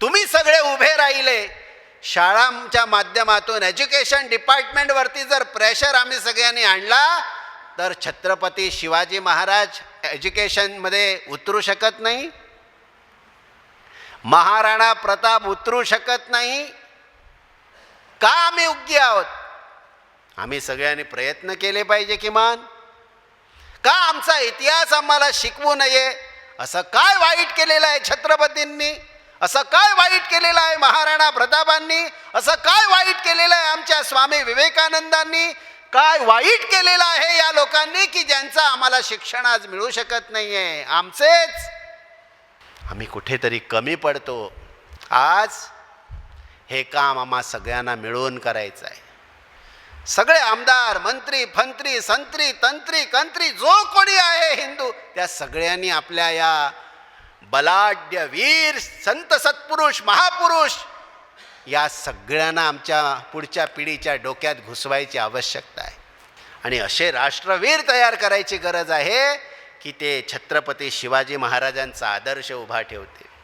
तुम्ही सगळे उभे राहिले. शाळांच्या माध्यमातून एज्युकेशन डिपार्टमेंटवरती जर प्रेशर आम्ही सगळ्यांनी आणला तर छत्रपती शिवाजी महाराज एज्युकेशनमध्ये उतरू शकत नाही. महाराणा प्रताप उतरू शकत नाही. का आम्ही उग्य आहोत? आम्ही सगळ्यांनी प्रयत्न केले पाहिजे किमान. का आमचा इतिहास आम्हाला शिकवू नये? असं काय वाईट केलेलं आहे छत्रपतींनी? असं काय वाईट केलेलं आहे महाराणा प्रतापांनी? असं काय वाईट केलेलं आहे आमच्या स्वामी विवेकानंदांनी? काय वाईट केलेलं आहे या लोकांनी की ज्यांचं आम्हाला शिक्षण आज मिळू शकत नाही आहे आमचेच. आम्ही कुठेतरी कमी पडतो. आज हे काम आम्हा सगळ्यांना मिळून करायचं आहे. सगळे आमदार मंत्री फंत्री संत्री तंत्री कंत्री जो कोणी आहे हिंदू त्या सगळ्यांनी आपल्या या बलाढ्य वीर संत सत्पुरुष महापुरुष या सगळ्यांना आमच्या पुढच्या पिढीच्या डोक्यात घुसवायची आवश्यकता आहे. आणि असे राष्ट्रवीर तयार करायची गरज आहे की ते छत्रपती शिवाजी महाराजांचा आदर्श उभा ठेवते